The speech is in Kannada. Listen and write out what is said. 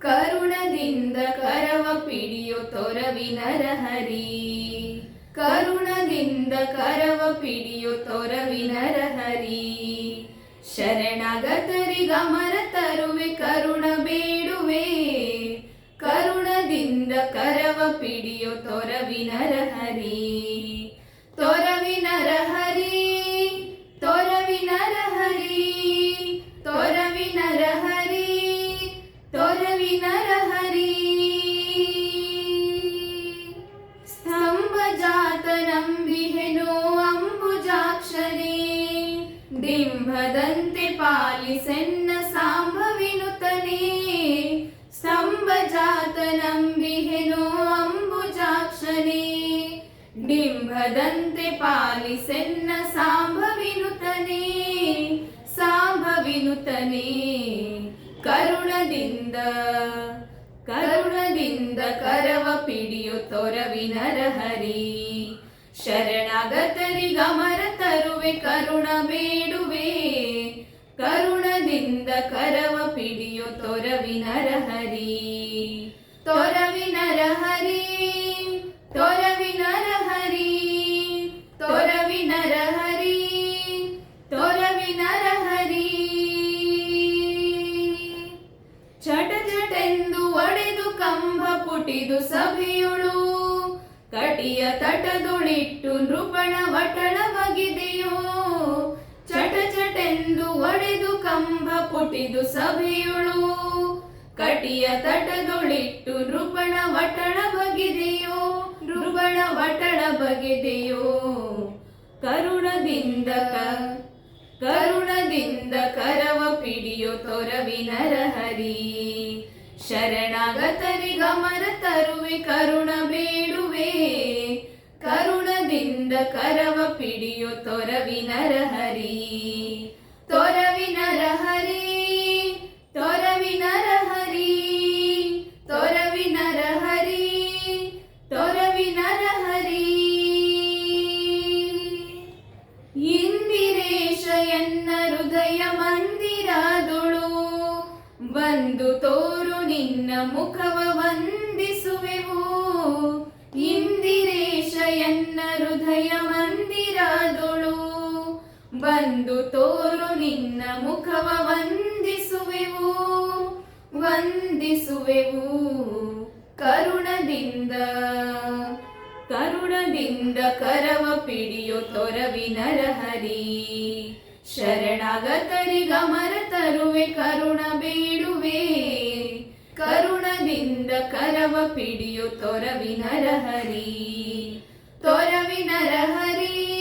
ಕರುಣದಿಂದ ಕರವ ಪಿಡಿಯೋ ತೊರವಿ ಹರಿ ಕರುಣದಿಂದ ಕರವ ಪಿಡಿಯೋ ತೊರವಿನರ ಹರಿ ಶರಣಗತರಿಗಮರ ತರುವೆ ಕರುಣ ಬೇಡುವೆ. ಕರುಣದಿಂದ ಕರವ ಪಿಡಿಯೋ ತೊರವಿ ಹರಿ ತೊರವಿ ಹರಿ ಡಿಂಭದಂತೆ ಪಾಲಿಸೆನ್ನ ಸಾಂಭವಿನುತನೇ ಸ್ತಂಭ ಜಾತ ನಂಬಿಹೆನೋ ಅಂಬುಜಾಕ್ಷನೇ ಡಿಂಬದಂತೆ ಪಾಲಿಸೆನ್ನ ಸಾಂಭವಿನುತನೇ ಸಾಂಭವಿನುತನೇ ಕರುಣದಿಂದ ಕರುಣದಿಂದ ಕರವ ಪಿಡಿಯು ತೊರವಿನರ ಹರಿ ಶರಣಾಗತರಿಗಮರ ತರುವೆ ಕರುಣ ಬೇಡುವೆ ಕರುಣದಿಂದ ಕರವ ಪಿಡಿಯೋ ತೊರವಿ ನರಹರಿ. ತೊರವಿ ನರಹರಿ ತೊರವಿ ನರಹರಿ ತೊರವಿ ನರಹರಿ ತೊರವಿ ನರಹರಿ. ಚಟ ಚಟೆಂದು ಒಡೆದು ಕಂಬ ಪುಟಿದು ಸಭೆಯುಳು, ಕಟಿಯ ತಟದೊಳಿಟ್ಟು ನೃಪಣ ವಟಳ ಒಡೆದು ಕಂಬ ಪುಟಿದು ಸಭೆಯುಳು. ಕಟಿಯ ತಟದೊಳಿಟ್ಟು ನೃಪಣ ವಟಳ ಬಗೆದೆಯೋ, ನೃಪಣ ವಟಳ ಬಗೆದೆಯೋ. ಕರುಣದಿಂದ ಕರುಣದಿಂದ ಕರವ ಪಿಡಿಯೋ ತೊರವಿನರ ಹರಿ ಶರಣಾಗತರಿಗಮರ ತರುವೆ ಕರುಣ ಬೇಡುವೆ. ಕರುಣದಿಂದ ಕರವ ಪಿಡಿಯೋ ತೊರವಿ ಹರಿ ಎನ್ನ ಹೃದಯ ಮಂದಿರದೊಳು. ಬಂದು ತೋರು ನಿನ್ನ ಮುಖವ ವಂದಿಸುವೆವು. ಇಂದಿರೇಶ ಎನ್ನ ಹೃದಯ ಮಂದಿರದೊಳು. ಬಂದು ತೋರು ನಿನ್ನ ಮುಖವ ವಂದಿಸುವೆವು. ವಂದಿಸುವೆವು ಕರುಣದಿಂದ. ಕರುಣದಿಂದ ಕರವ ಪಿಡಿಯೋ ಹರಿ ಶರಣಾಗತರಿಗಮರ ತರುವೆ ಕರುಣ ಬೇಡುವೆ. ಕರುಣದಿಂದ ಕರವ ಪಿಡಿಯು ತೊರವಿನರಹರಿ ತೊರವಿನರಹರಿ.